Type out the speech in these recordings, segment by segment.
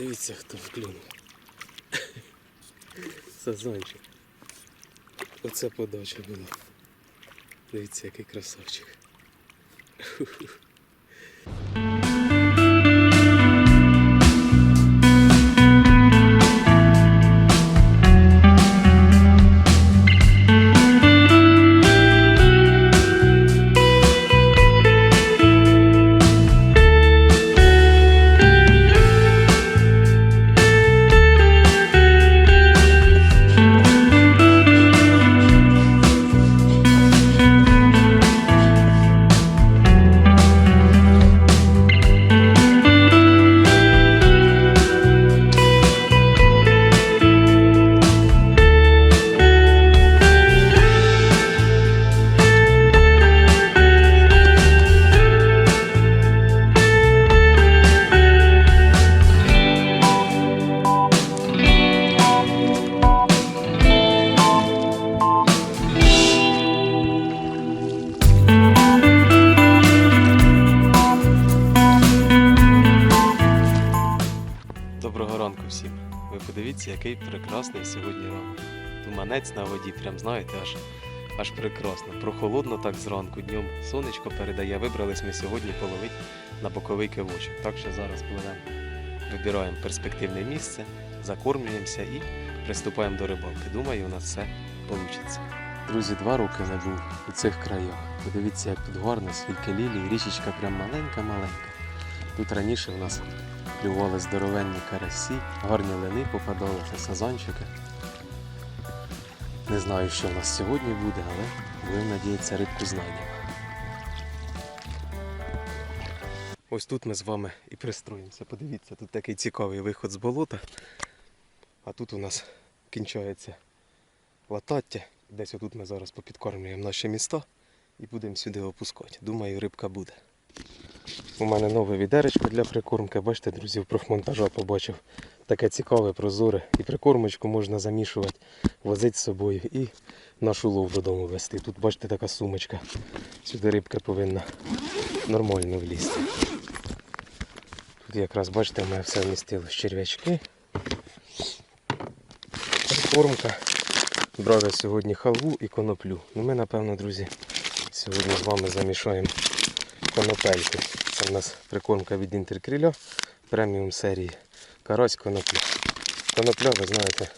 Дивіться, хто вклюнув. Сазончик. Оце подача була. Дивіться, який красавчик. Туманець на воді, прям знаєте, аж, аж прекрасно. Прохолодно так зранку, днем сонечко передає. Вибрались ми сьогодні половить на боковий кивочок. Так що зараз пливемо. Вибираємо перспективне місце, закормлюємося і приступаємо до рибалки. Думаю, у нас все вийде. Друзі, два роки не був у цих краях. Подивіться, як тут гарно, скільки лілій, річечка прям маленька-маленька. Тут раніше у нас клювали здоровенні карасі, гарні лини попадалися, сазанчики. Не знаю, що в нас сьогодні буде, але будемо надіятися, рибку знайдемо. Ось тут ми з вами і пристроїмося. Подивіться, тут такий цікавий виход з болота. А тут у нас кінчається латаття. Десь отут ми зараз попідкормлюємо наші міста і будемо сюди опускати. Думаю, рибка буде. У мене нове відеречко для прикормки. Бачите, друзі, в профмонтажа побачив. Таке цікаве, прозоре. І прикормочку можна замішувати, возити з собою і нашу лов додому вести. Тут, бачите, така сумочка. Сюди рибка повинна нормально влізти. Тут якраз, бачите, в мене все вмістилось черв'ячки. Прикормка. Брав я сьогодні халву і коноплю. Ну ми, напевно, друзі, сьогодні з вами замішаємо конопельку. Це в нас прикормка від інтеркриля преміум серії. Карась конопля. Конопля, ви знаєте,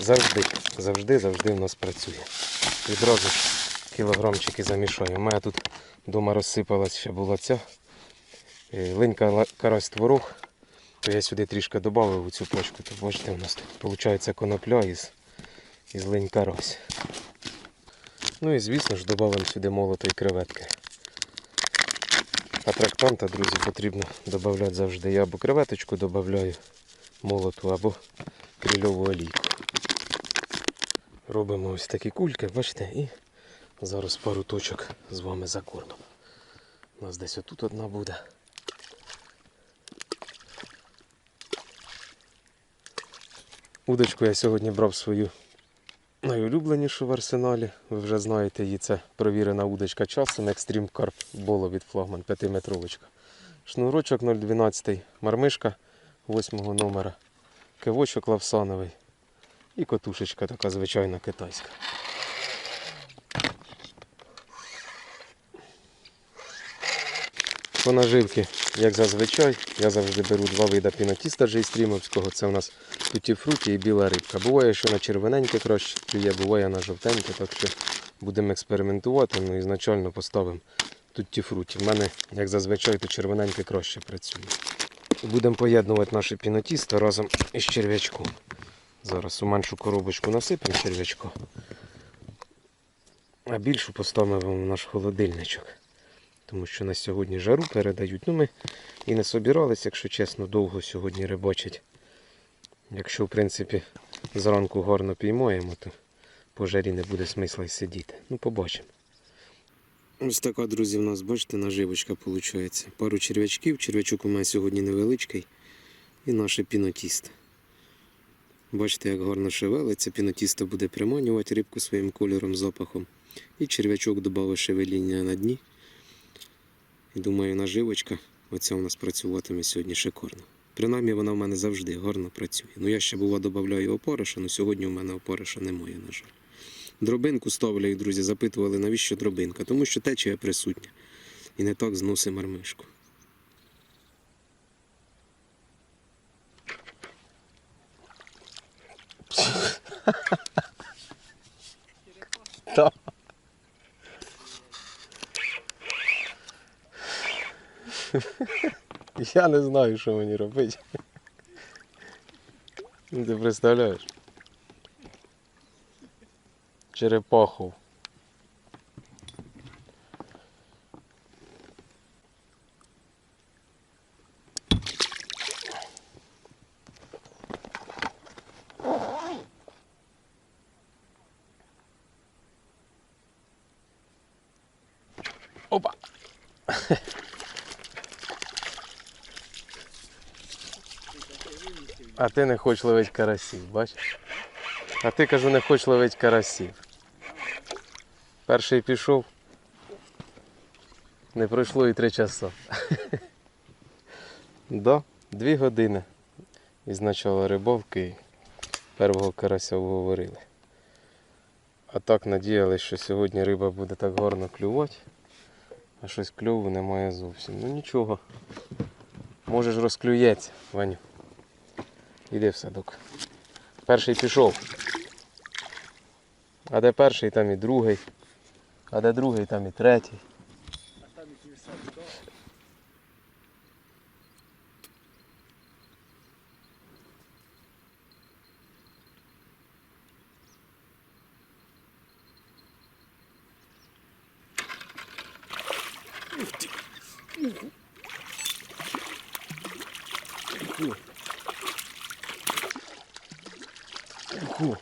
завжди, завжди, завжди в нас працює. Відразу ж кілограмчики замішаю. У мене тут вдома розсипалась ще була ця е, линька карась творог. То я сюди трішки додав у цю почку. То бачите, у нас тут виходить конопля із, із линь карась. Ну і звісно ж додаємо сюди молотої креветки. Атрактанта, друзі, потрібно додати завжди. Я або креветочку додаю молоту, або крильову олійку. Робимо ось такі кульки, бачите, і зараз пару точок з вами закормимо. У нас десь отут одна буде. Удочку я сьогодні брав свою найулюбленішу в арсеналі. Ви вже знаєте її, це провірена удочка часом Extreme Carp Bolo від флагман 5-метровочка. Шнурочок 0,12, мармишка 8 номера, кивочок лавсановий і котушечка така звичайна китайська. По наживки, як зазвичай, я завжди беру два види пінотіста джейстрімовського. Це у нас туті-фруті і біла рибка. Буває, що на червоненьке краще клює, буває на жовтеньке, так що будемо експериментувати. Ну, ізначально поставимо туті-фруті. В мене, як зазвичай, то червоненьке краще працює. Будемо поєднувати наше пінотісто разом із черв'ячком. Зараз у меншу коробочку насипемо черв'ячко, а більшу поставимо в наш холодильничок. Тому що на сьогодні жару передають. Ну ми і не собиралися, якщо чесно, довго сьогодні рибачить. Якщо, в принципі, зранку гарно піймаємо, то по жарі не буде смисла й сидіти. Ну, побачимо. Ось така, друзі, в нас, бачите, наживочка виходить. Пару черв'ячків. Черв'ячок у мене сьогодні невеличкий. І наше пінотісто. Бачите, як гарно шевелиться. Пінотісто буде приманювати рибку своїм кольором, запахом. І черв'ячок додав шевеління на дні. Думаю, наживочка оця у нас працюватиме сьогодні шикарно. Принаймні вона в мене завжди гарно працює. Ну я ще бува додаю опориша, але сьогодні в мене опориша немає, на жаль. Дробинку ставлю, друзі, запитували, навіщо дробинка? Тому що течія присутня. І не так зносить мармишку. Так. Я не знаю, що мені робити. Ти представляєш? Черепаху. Ти не хочеш ловити карасів, бачиш? А ти кажу, не хочеш ловити карасів. Перший пішов. Не пройшло і три часа. Да, дві години із начала рибовки першого карася вговорили. А так надіялись, що сьогодні риба буде так гарно клювати, а щось кльову немає зовсім. Ну нічого. Може ж розклюється, Ваню. Іди в садок. Перший пішов. А де перший, там і другий. А де другий, там і третій. Ого.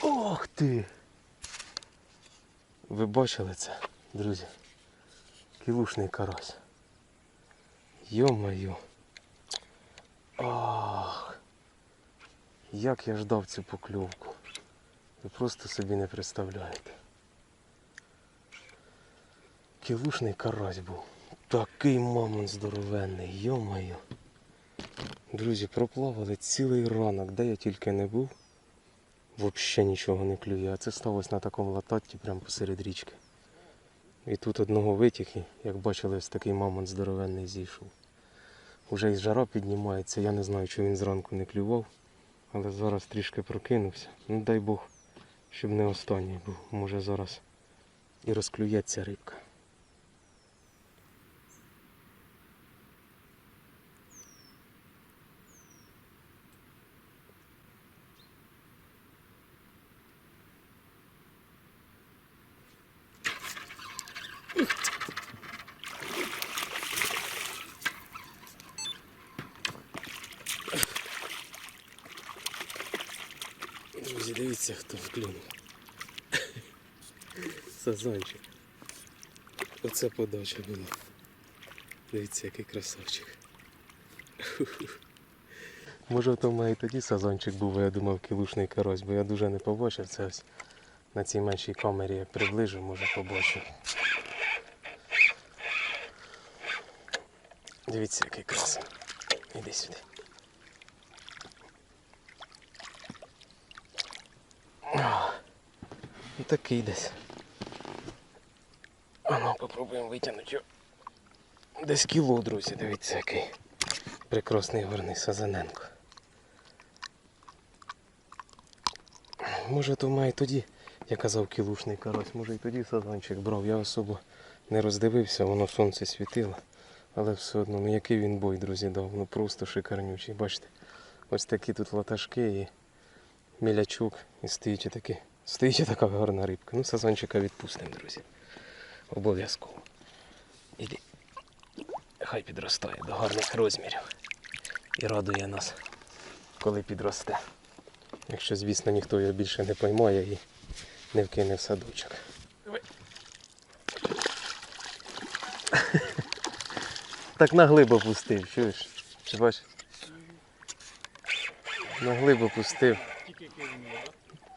Ох ти! Ви бачили це, друзі? Кілушний карась. Йо-моє. Ах. Як я ждав цю покльовку. Ви просто собі не представляєте. Кілушний карась був. Такий мамон здоровенний, йо-моє. Друзі, проплавали цілий ранок, де я тільки не був. Взагалі нічого не клює. А це сталося на такому лататті прямо посеред річки. І тут одного витяги, як бачили, ось такий мамонт здоровенний зійшов. Уже із жара піднімається, я не знаю, чи він зранку не клював, але зараз трішки прокинувся. Ну дай Бог, щоб не останній був. Може зараз і розклюється рибка. Друзі, дивіться, хто вклюнув. Сазончик. Оце подача була. Дивіться, який красавчик. Може то в мене і тоді сазончик був, а я думав кілушний карась, бо я дуже не побачив це ось на цій меншій камері, як приближу, може побачив. Дивіться, який красивий. Іди сюди. І такий десь. А ну попробуємо витягнути його. Десь кіло, друзі, дивіться який. Прекрасний горний Сазаненко. Може то має тоді, я казав кілушний карась, може і тоді сазанчик брав. Я особо не роздивився, воно сонце світило. Але все одно, ну який він бой, друзі, дав. Ну просто шикарнючий. Бачите, ось такі тут латашки і мілячок. І стоїть такі. Стоїть така гарна рибка. Ну, сазанчика відпустимо, друзі. Обов'язково. Іди. Хай підростає до гарних розмірів. І радує нас, коли підросте. Якщо, звісно, ніхто його більше не поймає і не вкине в садочок. Так на глибо пустив, чуєш? Чи бачиш? Пустив.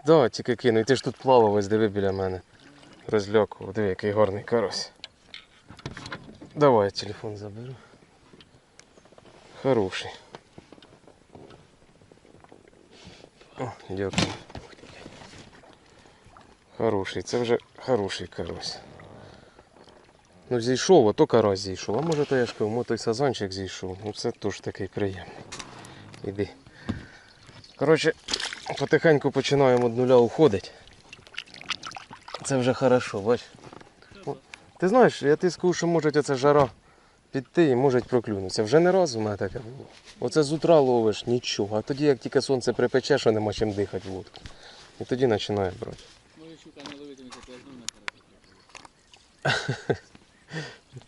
Да, тільки кину. І ти ж тут плавав, ось диви біля мене. Розлякував. Диви, який гарний карась. Давай я телефон заберу. Хороший. О, дякую. Хороший, це вже хороший карась. Ну зійшов, а то карась зійшов. А може то я ж кажу, той сазанчик зійшов. Ну це теж такий приємний. Іди. Коротше, потихеньку починаємо від нуля уходити. Це вже хорошо, бач. Ти знаєш, я ти скажу, що може ця жара піти і може проклюнутися. Вже не раз у мене таке було. Оце з утра ловиш нічого, а тоді як тільки сонце припече, що нема чим дихати в лодку. І тоді починає брати. Може щука не я знову.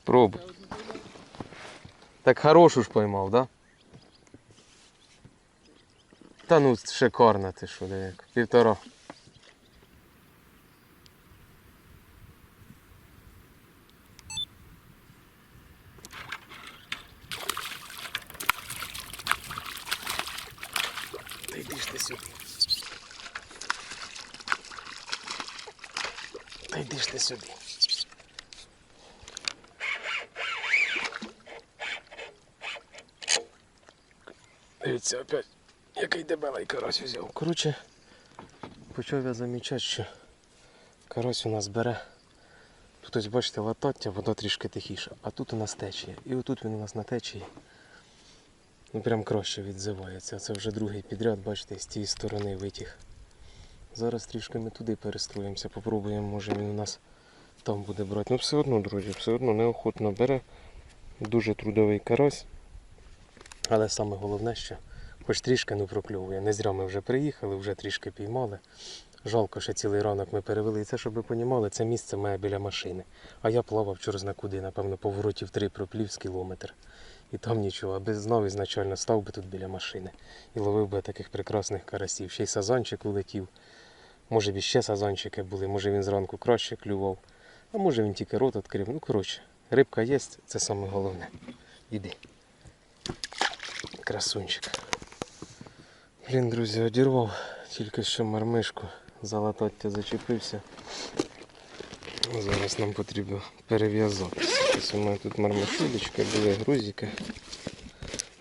Пробуй. Так хорошу ж поймав, да? Та ну шикарна ти що, де як. Півтора. Та сюди. Та йди ж сюди. Дивіться, опять який дебелий карась взяв. Коротше, почав я замічати, що карась у нас бере. Тут ось бачите латаття, вода трішки тихіша, а тут у нас течія. І отут він у нас на течії. Ну прям краще відзивається. Це вже другий підряд, бачите, з тієї сторони витяг. Зараз трішки ми туди перестроїмося, попробуємо, може він у нас там буде брати. Ну все одно, друзі, все одно неохотно бере. Дуже трудовий карась. Але саме головне, що хоч трішки ну прокльовує. Не зря ми вже приїхали, вже трішки піймали. Жалко, що цілий ранок ми перевели. І це, щоб ви понімали, це місце має біля машини. А я плавав через на куди, напевно, поворотів три проплів з кілометр. І там нічого, аби знав ізначально став би тут біля машини і ловив би таких прекрасних карасів. Ще й сазанчик улетів. Може б іще сазанчики були, може він зранку краще клював, а може він тільки рот відкрив. Ну, коротше, рибка є, це саме головне. Іди. Красунчик. Блін, друзі, одірвав тільки що мармишку. За латаття зачепився. Зараз нам потрібно перев'язати. Ось у мене тут мармишудочки, були грузики.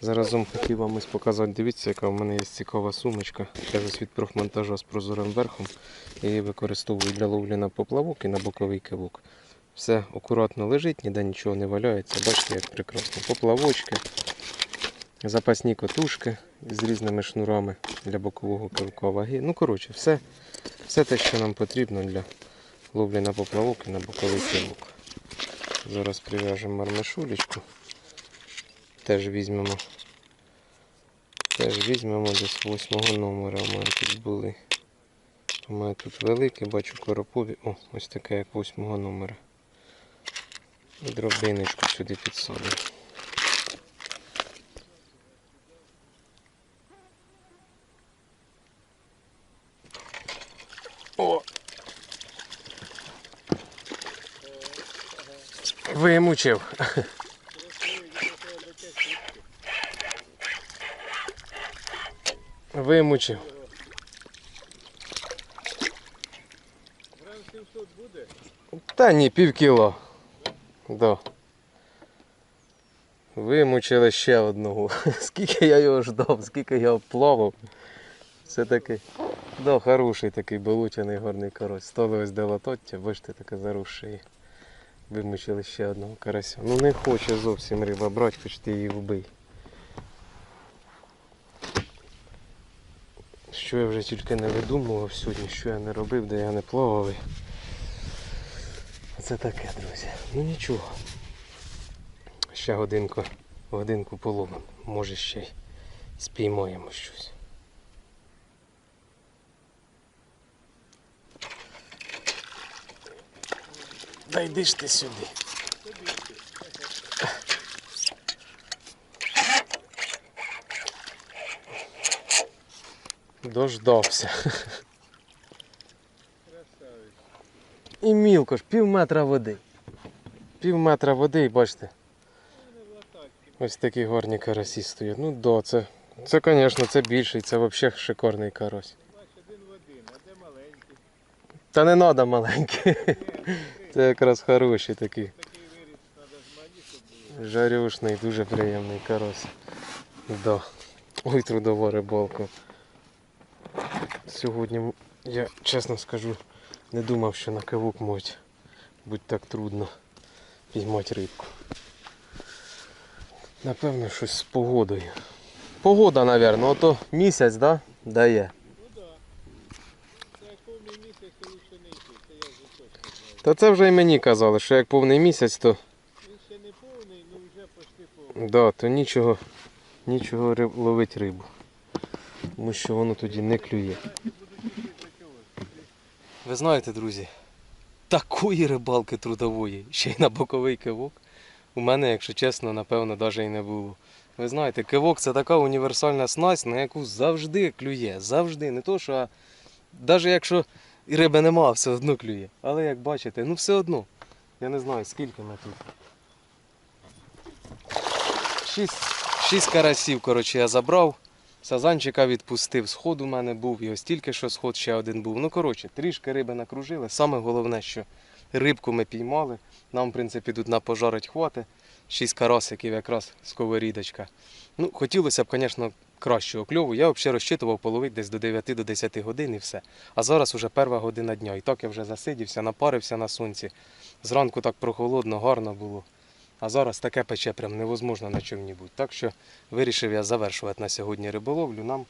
Заразом хотів вам ось показати, дивіться, яка в мене є цікава сумочка. Теж від профмонтажа з прозорим верхом. Я її використовую для ловлі на поплавок і на боковий кивок. Все акуратно лежить, ніде нічого не валяється. Бачите, як прекрасно. Поплавочки, запасні котушки з різними шнурами для бокового кивка ваги. Ну, коротше, все, все те, що нам потрібно для ловлі на поплавок і на боковий кивок. Зараз прив'яжемо мармешулечку. Теж візьмемо. Теж візьмемо десь восьмого номера. У мене тут були. У мене тут велике, бачу коропові. О, ось таке, як восьмого номера. І дробиночку сюди підсадимо. О! Вимучив. Вимучив. грам 700 буде? Та ні, пів кіло. Да. Вимучили ще одного. Скільки я його ждав, скільки я плавав. Це такий. Да, хороший такий болотяний горний карась. Стали ось де латоття, бачите, таке зарушує. Вимучили ще одного карася. Ну не хоче зовсім риба брати, хоч ти її вбий. Що я вже тільки не видумував сьогодні, що я не робив, де я не плавав. Це таке, друзі. Ну нічого. Ще годинку, годинку половимо. Може ще й спіймаємо щось. Та йди ж ти сюди. Дождався. Красавець. І мілко ж, пів метра води. Пів метра води і бачите, ось такі гарні карасі стоять. Ну да, це, це, звісно, це більший, це взагалі шикарний карась. Бач, один в один, а де маленький? Та не треба маленький. Це якраз хороші такі. такий. Жарюшний, дуже приємний карась. Да. Ой, трудова рибалка. Сьогодні я чесно скажу, не думав, що на кивок можуть бути так трудно піймати рибку. Напевно, щось з погодою. Погода, напевно, ото місяць, да? Дає. Ну так. Це як повний місяць, то лучше не йти. Це я вже точно знаю. Та це вже і мені казали, що як повний місяць, то, Він ще не повний, ну вже почти повний. да, то нічого, нічого риб, ловить рибу. Тому що воно тоді не клює. Ви знаєте, друзі, такої рибалки трудової, ще й на боковий кивок, у мене, якщо чесно, напевно, навіть і не було. Ви знаєте, кивок це така універсальна снасть, на яку завжди клює. Завжди. Не то, що а навіть якщо і риби нема, все одно клює. Але як бачите, ну все одно. Я не знаю, скільки ми тут. Шість, шість карасів, коротше, я забрав. Сазанчика відпустив, сход у мене був, і ось тільки що сход ще один був. Ну, коротше, трішки риби накружили. Саме головне, що рибку ми піймали. Нам, в принципі, тут на пожарить хвати. Шість карасиків якраз сковорідочка. Ну, хотілося б, звісно, кращого кльову. Я взагалі розчитував половити десь до 9 до 10 годин і все. А зараз уже перша година дня. І так я вже засидівся, напарився на сонці. Зранку так прохолодно, гарно було. А зараз таке пече прям невозможно на чому бути. Так що вирішив я завершувати на сьогодні риболовлю. Нам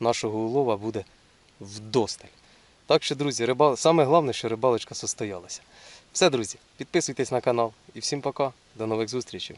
нашого улова буде вдосталь. Так що, друзі, рибал... саме головне, що рибалочка состоялася. Все, друзі, підписуйтесь на канал і всім пока. До нових зустрічей.